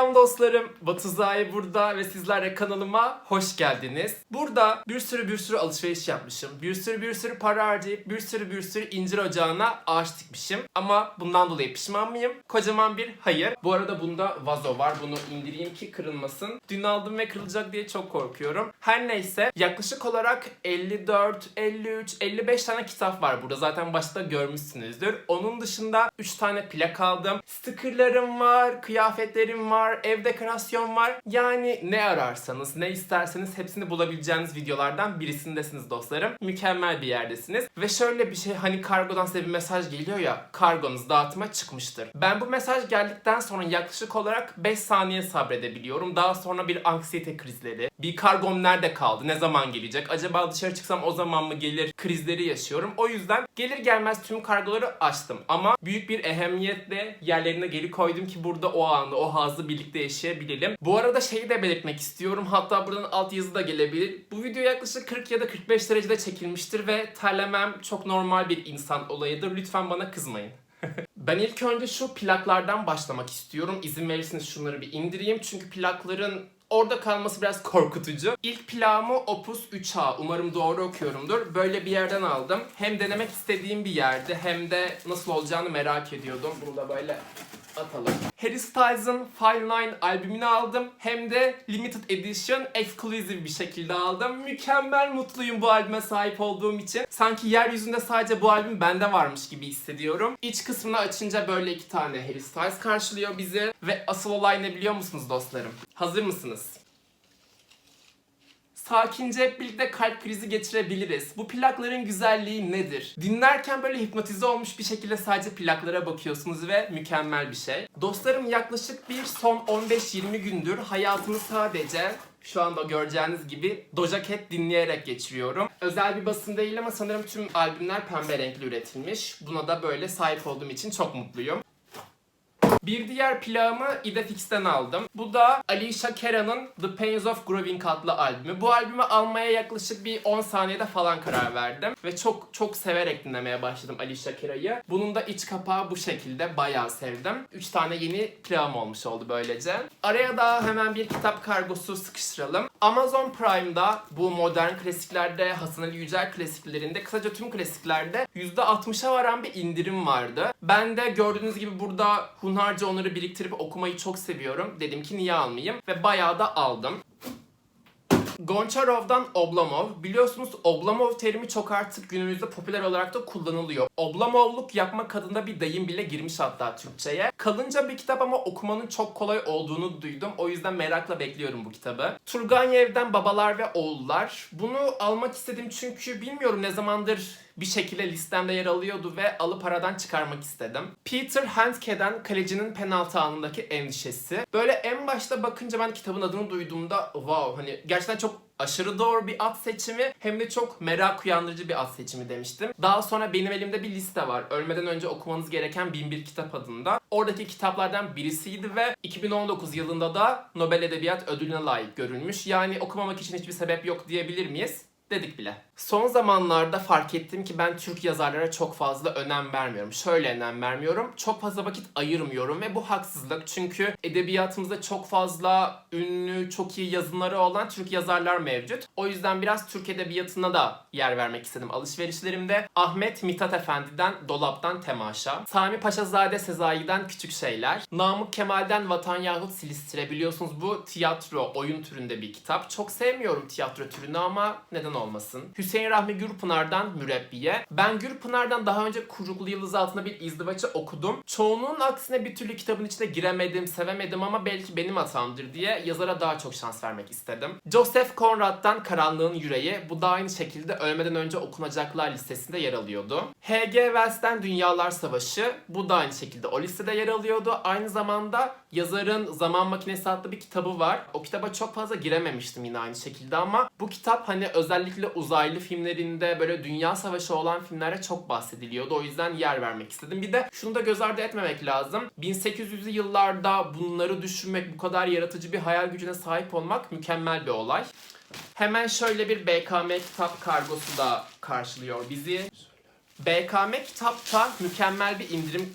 Selam dostlarım. Batu Zai burada ve sizler de kanalıma hoş geldiniz. Burada bir sürü bir sürü alışveriş yapmışım. Bir sürü bir sürü para harcayıp bir sürü bir sürü incir ocağına ağaç dikmişim. Ama bundan dolayı pişman mıyım? Kocaman bir hayır. Bu arada bunda vazo var. Bunu indireyim ki kırılmasın. Dün aldım ve kırılacak diye çok korkuyorum. Her neyse yaklaşık olarak 54, 53, 55 tane kitap var burada. Zaten başta görmüşsünüzdür. Onun dışında 3 tane plak aldım. Stickerlarım var, kıyafetlerim var, ev dekorasyon var. Yani ne ararsanız, ne isterseniz hepsini bulabileceğiniz videolardan birisindesiniz dostlarım. Mükemmel bir yerdesiniz. Ve şöyle bir şey hani kargodan size bir mesaj geliyor ya kargonuz dağıtıma çıkmıştır. Ben bu mesaj geldikten sonra yaklaşık olarak 5 saniye sabredebiliyorum. Daha sonra bir anksiyete krizleri, bir kargom nerede kaldı, ne zaman gelecek, acaba dışarı çıksam o zaman mı gelir krizleri yaşıyorum. O yüzden gelir gelmez tüm kargoları açtım. Ama büyük bir ehemmiyetle yerlerine geri koydum ki burada o anı, o hazı birlikte yaşayabilelim. Bu arada şeyi de belirtmek istiyorum. Hatta buradan alt yazı da gelebilir. Bu video yaklaşık 40 ya da 45 derecede çekilmiştir ve terlemem çok normal bir insan olayıdır. Lütfen bana kızmayın. Ben ilk önce şu plaklardan başlamak istiyorum. İzin verirseniz şunları bir indireyim. Çünkü plakların orada kalması biraz korkutucu. İlk plağımı Opus 3A. Umarım doğru okuyorumdur. Böyle bir yerden aldım. Hem denemek istediğim bir yerdi hem de nasıl olacağını merak ediyordum. Bunu da böyle atalım. Harry Styles'ın File 9 albümünü aldım. Hem de Limited Edition Exclusive bir şekilde aldım. Mükemmel mutluyum bu albüme sahip olduğum için. Sanki yeryüzünde sadece bu albüm bende varmış gibi hissediyorum. İç kısmını açınca böyle iki tane Harry Styles karşılıyor bizi. Ve asıl olay ne biliyor musunuz dostlarım? Hazır mısınız? Sakince hep birlikte kalp krizi geçirebiliriz. Bu plakların güzelliği nedir? Dinlerken böyle hipnotize olmuş bir şekilde sadece plaklara bakıyorsunuz ve mükemmel bir şey. Dostlarım yaklaşık bir son 15-20 gündür hayatımı sadece şu anda göreceğiniz gibi Doja Cat dinleyerek geçiriyorum. Özel bir basın değil ama sanırım tüm albümler pembe renkli üretilmiş. Buna da böyle sahip olduğum için çok mutluyum. Bir diğer plağımı Idefix'ten aldım. Bu da Alicia Kera'nın The Pains of Growing adlı albümü. Bu albümü almaya yaklaşık bir 10 saniyede falan karar verdim. Ve çok çok severek dinlemeye başladım Alicia Kera'yı. Bunun da iç kapağı bu şekilde bayağı sevdim. 3 tane yeni plağım olmuş oldu böylece. Araya da hemen bir kitap kargosu sıkıştıralım. Amazon Prime'da bu modern klasiklerde, Hasan Ali Yücel klasiklerinde, kısaca tüm klasiklerde %60'a varan bir indirim vardı. Ben de gördüğünüz gibi burada hunharca onları biriktirip okumayı çok seviyorum. Dedim ki niye almayayım ve bayağı da aldım. Goncharov'dan Oblomov. Biliyorsunuz Oblomov terimi çok artık günümüzde popüler olarak da kullanılıyor. Oblomovluk yapmak adında bir deyim bile girmiş hatta Türkçe'ye. Kalınca bir kitap ama okumanın çok kolay olduğunu duydum. O yüzden merakla bekliyorum bu kitabı. Turganev'den Babalar ve Oğullar. Bunu almak istedim çünkü bilmiyorum ne zamandır bir şekilde listemde yer alıyordu ve alıp aradan çıkarmak istedim. Peter Handke'den Kalecinin Penaltı Anındaki Endişesi. Böyle en başta bakınca ben kitabın adını duyduğumda wow hani gerçekten çok aşırı doğru bir at seçimi hem de çok merak uyandırıcı bir at seçimi demiştim. Daha sonra benim elimde bir liste var. Ölmeden önce okumanız gereken 1001 kitap adında. Oradaki kitaplardan birisiydi ve 2019 yılında da Nobel Edebiyat Ödülüne layık görülmüş. Yani okumamak için hiçbir sebep yok diyebilir miyiz? Dedik bile. Son zamanlarda fark ettim ki ben Türk yazarlara çok fazla önem vermiyorum. Şöyle önem vermiyorum. Çok fazla vakit ayırmıyorum ve bu haksızlık. Çünkü edebiyatımızda çok fazla ünlü, çok iyi yazınları olan Türk yazarlar mevcut. O yüzden biraz Türk edebiyatına da yer vermek istedim alışverişlerimde. Ahmet Mithat Efendi'den Dolaptan Temaşa, Sami Paşazade Sezai'den Küçük Şeyler, Namık Kemal'den Vatan Yahut Silistre biliyorsunuz bu tiyatro, oyun türünde bir kitap. Çok sevmiyorum tiyatro türünü ama neden olmasın. Hüseyin Rahmi Gürpınar'dan Mürebbiye. Ben Gürpınar'dan daha önce Kuyruklu Yıldız altında bir izdivaçı okudum. Çoğunun aksine bir türlü kitabın içine giremedim, sevemedim ama belki benim hatamdır diye yazara daha çok şans vermek istedim. Joseph Conrad'dan Karanlığın Yüreği. Bu da aynı şekilde ölmeden önce okunacaklar listesinde yer alıyordu. H.G. Wells'ten Dünyalar Savaşı. Bu da aynı şekilde o listede yer alıyordu. Aynı zamanda yazarın Zaman Makinesi adlı bir kitabı var. O kitaba çok fazla girememiştim yine aynı şekilde ama bu kitap hani özellikle uzaylı filmlerinde böyle dünya savaşı olan filmlere çok bahsediliyordu. O yüzden yer vermek istedim. Bir de şunu da göz ardı etmemek lazım. 1800'lü yıllarda bunları düşünmek, bu kadar yaratıcı bir hayal gücüne sahip olmak mükemmel bir olay. Hemen şöyle bir BKM kitap kargosu da karşılıyor bizi. BKM kitapta mükemmel bir indirim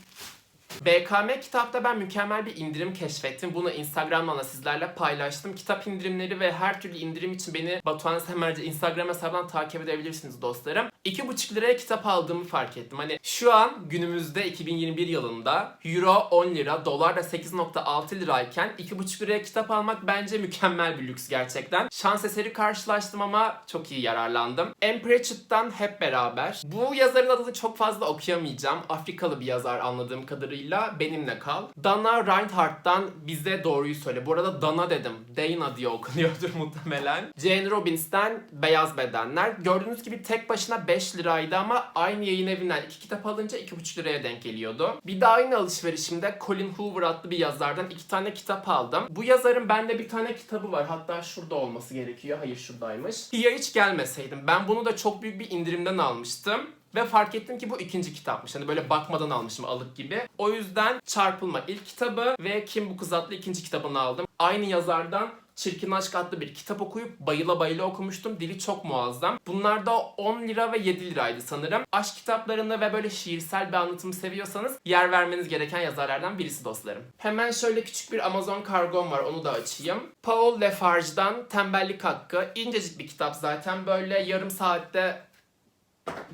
BKM kitapta ben mükemmel bir indirim keşfettim. Bunu Instagram'dan da sizlerle paylaştım. Kitap indirimleri ve her türlü indirim için beni Batuhan Semerci Instagram hesabından takip edebilirsiniz dostlarım. 2,5 liraya kitap aldığımı fark ettim. Hani şu an günümüzde 2021 yılında Euro 10 lira, dolar da 8.6 lirayken 2,5 liraya kitap almak bence mükemmel bir lüks gerçekten. Şans eseri karşılaştım ama çok iyi yararlandım. M. Pratchett'tan hep beraber. Bu yazarın adını çok fazla okuyamayacağım. Afrikalı bir yazar anladığım kadarıyla. Benimle kal. Dana Reinhardt'tan bize doğruyu söyle. Bu arada Dana dedim. Dana diye okunuyordur muhtemelen. Jane Robbins'ten Beyaz Bedenler. Gördüğünüz gibi tek başına 5 liraydı ama aynı yayın evinden iki kitap alınca 2,5 liraya denk geliyordu. Bir de aynı alışverişimde Colin Hoover adlı bir yazardan iki tane kitap aldım. Bu yazarın bende bir tane kitabı var. Hatta şurada olması gerekiyor. Hayır şuradaymış. Ya hiç gelmeseydim. Ben bunu da çok büyük bir indirimden almıştım. Ve fark ettim ki bu ikinci kitapmış. Hani böyle bakmadan almışım alık gibi. O yüzden Çarpılma ilk kitabı ve Kim Bu Kız adlı ikinci kitabını aldım. Aynı yazardan Çirkin Aşk adlı bir kitap okuyup bayıla bayıla okumuştum. Dili çok muazzam. Bunlar da 10 lira ve 7 liraydı sanırım. Aşk kitaplarını ve böyle şiirsel bir anlatımı seviyorsanız yer vermeniz gereken yazarlardan birisi dostlarım. Hemen şöyle küçük bir Amazon kargom var onu da açayım. Paul Lafarge'dan Tembellik Hakkı. İncecik bir kitap zaten böyle yarım saatte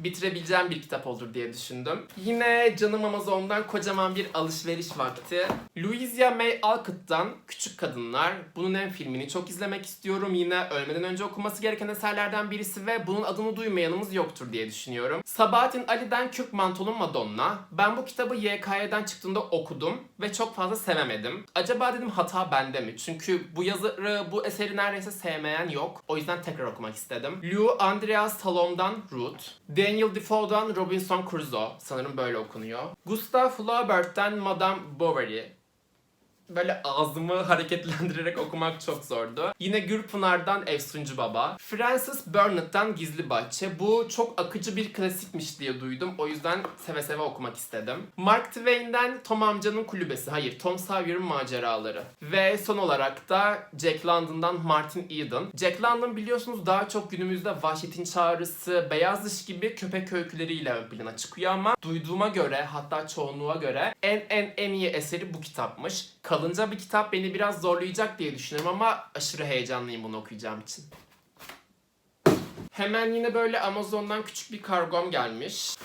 bitirebileceğim bir kitap olur diye düşündüm. Yine canım Amazon'dan kocaman bir alışveriş vakti. Louisa May Alcott'tan Küçük Kadınlar. Bunun en filmini çok izlemek istiyorum. Yine ölmeden önce okuması gereken eserlerden birisi ve bunun adını duymayanımız yoktur diye düşünüyorum. Sabahattin Ali'den Kürk Mantolu Madonna. Ben bu kitabı YKY'den çıktığında okudum ve çok fazla sevemedim. Acaba dedim hata bende mi? Çünkü bu yazarı, bu eseri neredeyse sevmeyen yok. O yüzden tekrar okumak istedim. Lou Andreas Salom'dan Ruth. Daniel Defoe'dan Robinson Crusoe. Sanırım böyle okunuyor. Gustav Flaubert'ten Madame Bovary. Böyle ağzımı hareketlendirerek okumak çok zordu. Yine Gürpınar'dan Efsuncu Baba. Francis Burnett'tan Gizli Bahçe. Bu çok akıcı bir klasikmiş diye duydum. O yüzden seve seve okumak istedim. Mark Twain'den Tom Amca'nın Kulübesi. Hayır, Tom Sawyer'ın Maceraları. Ve son olarak da Jack London'dan Martin Eden. Jack London biliyorsunuz daha çok günümüzde Vahşetin Çağrısı, Beyaz Dış gibi köpek öyküleriyle ön plana çıkıyor ama duyduğuma göre hatta çoğunluğa göre en en en iyi eseri bu kitapmış. Kalınca bir kitap beni biraz zorlayacak diye düşünüyorum ama aşırı heyecanlıyım bunu okuyacağım için. Hemen yine böyle Amazon'dan küçük bir kargom gelmiş.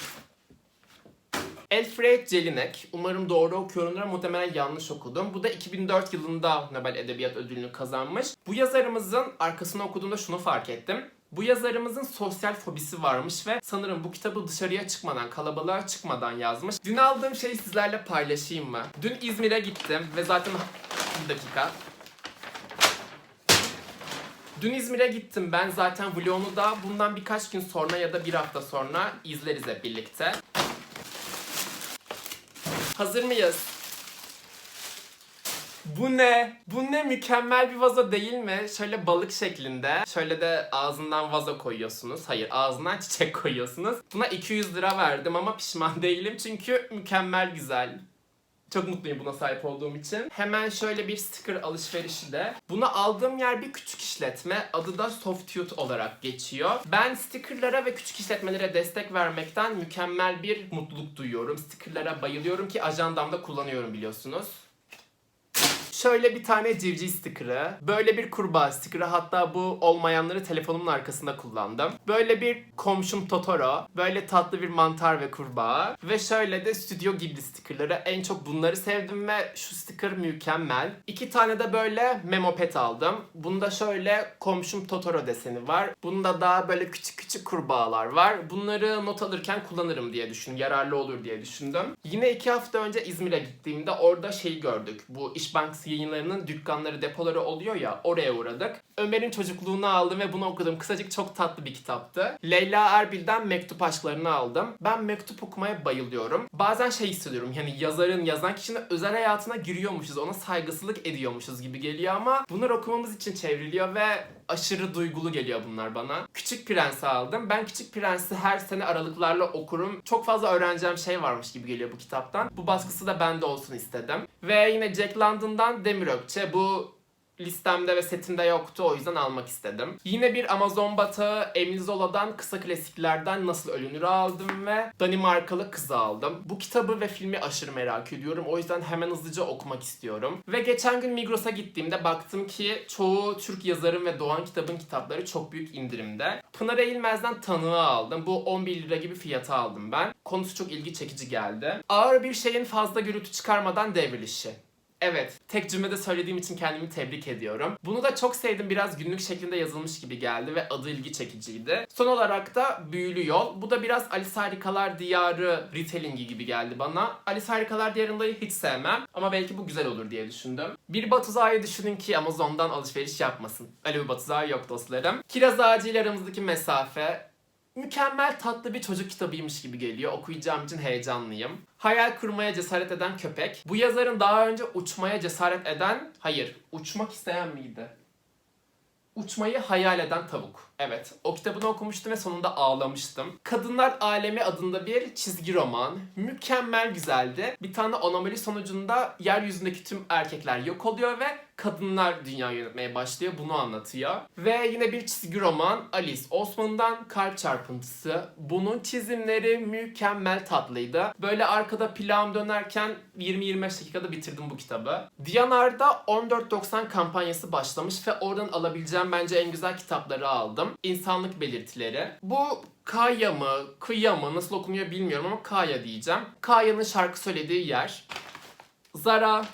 Alfred Jelinek. Umarım doğru okuyorumdur ama muhtemelen yanlış okudum. Bu da 2004 yılında Nobel Edebiyat Ödülünü kazanmış. Bu yazarımızın arkasını okuduğumda şunu fark ettim. Bu yazarımızın sosyal fobisi varmış ve sanırım bu kitabı dışarıya çıkmadan, kalabalığa çıkmadan yazmış. Dün aldığım şeyi sizlerle paylaşayım mı? Dün İzmir'e gittim ve zaten bir dakika. Dün İzmir'e gittim ben zaten vlogunu da bundan birkaç gün sonra ya da bir hafta sonra izleriz hep birlikte. Hazır mıyız? Bu ne? Bu ne mükemmel bir vazo değil mi? Şöyle balık şeklinde. Şöyle de ağzından vazo koyuyorsunuz. Hayır ağzından çiçek koyuyorsunuz. Buna 200 lira verdim ama pişman değilim çünkü mükemmel güzel. Çok mutluyum buna sahip olduğum için. Hemen şöyle bir sticker alışverişi de. Bunu aldığım yer bir küçük işletme. Adı da Softute olarak geçiyor. Ben stickerlara ve küçük işletmelere destek vermekten mükemmel bir mutluluk duyuyorum. Stickerlara bayılıyorum ki ajandamda kullanıyorum biliyorsunuz. Şöyle bir tane civciv sticker'ı, böyle bir kurbağa sticker'ı hatta bu olmayanları telefonumun arkasında kullandım. Böyle bir komşum Totoro, böyle tatlı bir mantar ve kurbağa ve şöyle de Stüdyo Ghibli sticker'ları. En çok bunları sevdim ve şu sticker mükemmel. İki tane de böyle memo pet aldım. Bunda şöyle komşum Totoro deseni var. Bunda daha böyle küçük küçük kurbağalar var. Bunları not alırken kullanırım diye düşündüm. Yararlı olur diye düşündüm. Yine iki hafta önce İzmir'e gittiğimde orada şeyi gördük. Bu İş Bankası yayınlarının dükkanları, depoları oluyor ya oraya uğradık. Ömer'in çocukluğunu aldım ve bunu okudum. Kısacık çok tatlı bir kitaptı. Leyla Erbil'den Mektup Aşklarını aldım. Ben mektup okumaya bayılıyorum. Bazen şey hissediyorum yani yazarın, yazan kişinin özel hayatına giriyormuşuz, ona saygısızlık ediyormuşuz gibi geliyor ama bunlar okumamız için çevriliyor ve aşırı duygulu geliyor bunlar bana. Küçük Prens'i aldım. Ben Küçük Prens'i her sene aralıklarla okurum. Çok fazla öğreneceğim şey varmış gibi geliyor bu kitaptan. Bu baskısı da bende olsun istedim. Ve yine Jack London'dan Demir Ökçe. Bu listemde ve setimde yoktu o yüzden almak istedim. Yine bir Amazon batağı Emily Zola'dan kısa klasiklerden Nasıl Ölünür'ü aldım ve Danimarkalı Kızı aldım. Bu kitabı ve filmi aşırı merak ediyorum. O yüzden hemen hızlıca okumak istiyorum. Ve geçen gün Migros'a gittiğimde baktım ki çoğu Türk yazarın ve Doğan kitabın kitapları çok büyük indirimde. Pınar Eğilmez'den Tanığı aldım. Bu 11 lira gibi fiyata aldım ben. Konusu çok ilgi çekici geldi. Ağır bir şeyin fazla gürültü çıkarmadan devrilişi. Evet, tek cümlede söylediğim için kendimi tebrik ediyorum. Bunu da çok sevdim. Biraz günlük şeklinde yazılmış gibi geldi ve adı ilgi çekiciydi. Son olarak da Büyülü Yol. Bu da biraz Alice Harikalar Diyarı retellingi gibi geldi bana. Alice Harikalar Diyarı'nda hiç sevmem ama belki bu güzel olur diye düşündüm. Bir Batuzağ'ı düşünün ki Amazon'dan alışveriş yapmasın. Öyle bir Batuzağı yok dostlarım. Kiraz Ağacı ile aramızdaki mesafe mükemmel tatlı bir çocuk kitabıymış gibi geliyor. Okuyacağım için heyecanlıyım. Hayal kurmaya cesaret eden köpek. Bu yazarın daha önce uçmaya cesaret eden, hayır, uçmak isteyen miydi? Uçmayı hayal eden tavuk. Evet, o kitabını okumuştum ve sonunda ağlamıştım. Kadınlar Alemi adında bir çizgi roman. Mükemmel güzeldi. Bir tane anomali sonucunda yeryüzündeki tüm erkekler yok oluyor ve kadınlar dünyayı yönetmeye başlıyor. Bunu anlatıyor. Ve yine bir çizgi roman Alice Osman'dan Kalp Çarpıntısı. Bunun çizimleri mükemmel tatlıydı. Böyle arkada plağım dönerken 20-25 dakikada bitirdim bu kitabı. Diyanar'da 14.90 kampanyası başlamış ve oradan alabileceğim bence en güzel kitapları aldım. İnsanlık belirtileri. Bu Kaya mı, Kıya mı nasıl okunuyor bilmiyorum ama Kaya diyeceğim. Kaya'nın şarkı söylediği yer. Zara,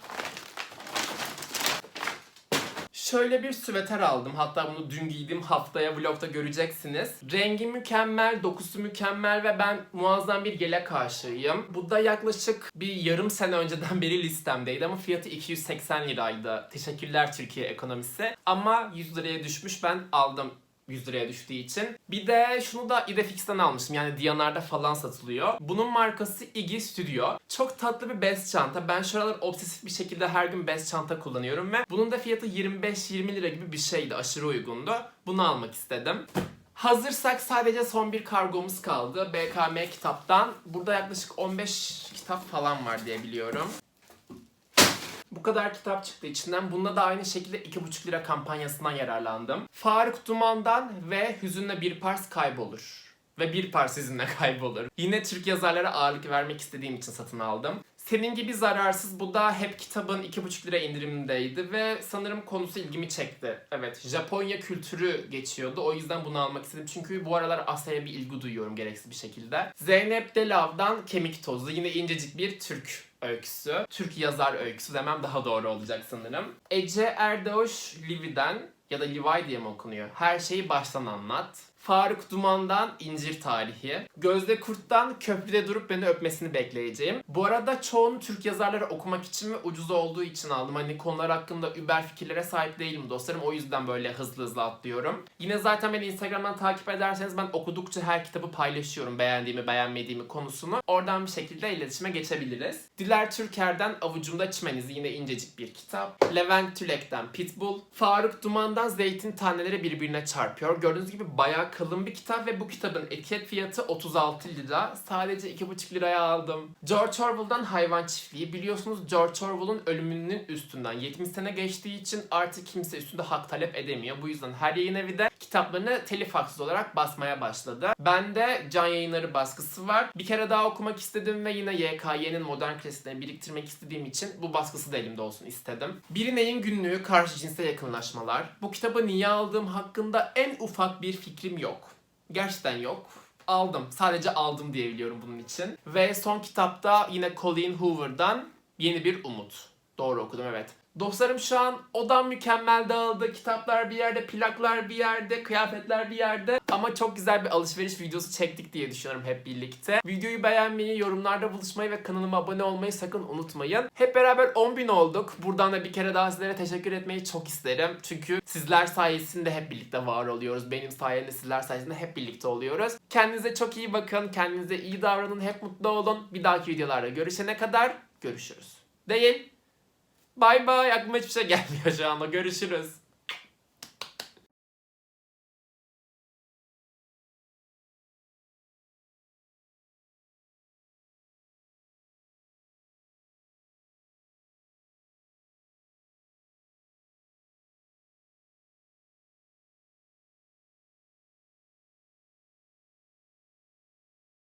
Şöyle bir süveter aldım. Hatta bunu dün giydim. Haftaya vlogda göreceksiniz. Rengi mükemmel, dokusu mükemmel ve ben muazzam bir yelek aşığıyım. Bu da yaklaşık bir yarım sene önceden beri listemdeydi ama fiyatı 280 liraydı. Teşekkürler Türkiye ekonomisi. Ama 100 liraya düşmüş ben aldım 100 liraya düştüğü için. Bir de şunu da Idefix'ten almıştım. Yani Diyanar'da falan satılıyor. Bunun markası Iggy Studio. Çok tatlı bir bez çanta. Ben şu aralar obsesif bir şekilde her gün bez çanta kullanıyorum ve bunun da fiyatı 25-20 lira gibi bir şeydi. Aşırı uygundu. Bunu almak istedim. Hazırsak sadece son bir kargomuz kaldı. BKM kitaptan. Burada yaklaşık 15 kitap falan var diye biliyorum. Bu kadar kitap çıktı içinden. Bunda da aynı şekilde 2,5 lira kampanyasından yararlandım. Faruk Duman'dan ve Hüzünle Bir Pars Kaybolur. Ve Bir Pars Hüzünle Kaybolur. Yine Türk yazarlara ağırlık vermek istediğim için satın aldım. Senin gibi zararsız bu da hep kitabın 2,5 lira indirimindeydi ve sanırım konusu ilgimi çekti. Evet Japonya kültürü geçiyordu o yüzden bunu almak istedim. Çünkü bu aralar Asya'ya bir ilgi duyuyorum gereksiz bir şekilde. Zeynep Delav'dan Kemik Tozu yine incecik bir Türk öyküsü. Türk yazar öyküsü demem daha doğru olacak sanırım. Ece Erdoğuş Livi'den ya da Levi diye mi okunuyor? Her şeyi baştan anlat. Faruk Duman'dan İncir Tarihi. Gözde Kurt'tan Köprüde durup beni öpmesini bekleyeceğim. Bu arada çoğunu Türk yazarları okumak için ve ucuz olduğu için aldım. Hani konular hakkında über fikirlere sahip değilim dostlarım. O yüzden böyle hızlı hızlı atlıyorum. Yine zaten beni Instagram'dan takip ederseniz ben okudukça her kitabı paylaşıyorum. Beğendiğimi beğenmediğimi konusunu. Oradan bir şekilde iletişime geçebiliriz. Diler Türker'den Avucumda Çimeniz yine incecik bir kitap. Levent Tülek'ten Pitbull. Faruk Duman'dan Zeytin Taneleri birbirine çarpıyor. Gördüğünüz gibi bayağı kalın bir kitap ve bu kitabın etiket fiyatı 36 lira. Sadece 2,5 liraya aldım. George Orwell'dan Hayvan Çiftliği. Biliyorsunuz George Orwell'un ölümünün üstünden 70 sene geçtiği için artık kimse üstünde hak talep edemiyor. Bu yüzden her yayın evi de kitaplarını telif haksız olarak basmaya başladı. Bende can yayınları baskısı var. Bir kere daha okumak istedim ve yine YKY'nin modern klasiklerini biriktirmek istediğim için bu baskısı da elimde olsun istedim. Bir neyin günlüğü karşı cinse yakınlaşmalar. Bu kitabı niye aldığım hakkında en ufak bir fikrim yok. Gerçekten yok. Aldım. Sadece aldım diye biliyorum bunun için. Ve son kitapta yine Colleen Hoover'dan Yeni Bir Umut. Doğru okudum evet. Dostlarım şu an odam mükemmel dağıldı. Kitaplar bir yerde, plaklar bir yerde, kıyafetler bir yerde. Ama çok güzel bir alışveriş videosu çektik diye düşünüyorum hep birlikte. Videoyu beğenmeyi, yorumlarda buluşmayı ve kanalıma abone olmayı sakın unutmayın. Hep beraber 10.000 olduk. Buradan da bir kere daha sizlere teşekkür etmeyi çok isterim. Çünkü sizler sayesinde hep birlikte var oluyoruz. Benim sayemde sizler sayesinde hep birlikte oluyoruz. Kendinize çok iyi bakın. Kendinize iyi davranın. Hep mutlu olun. Bir dahaki videolarda görüşene kadar görüşürüz. Değil. Bay bay. Aklıma hiçbir şey gelmiyor şu anda. Görüşürüz.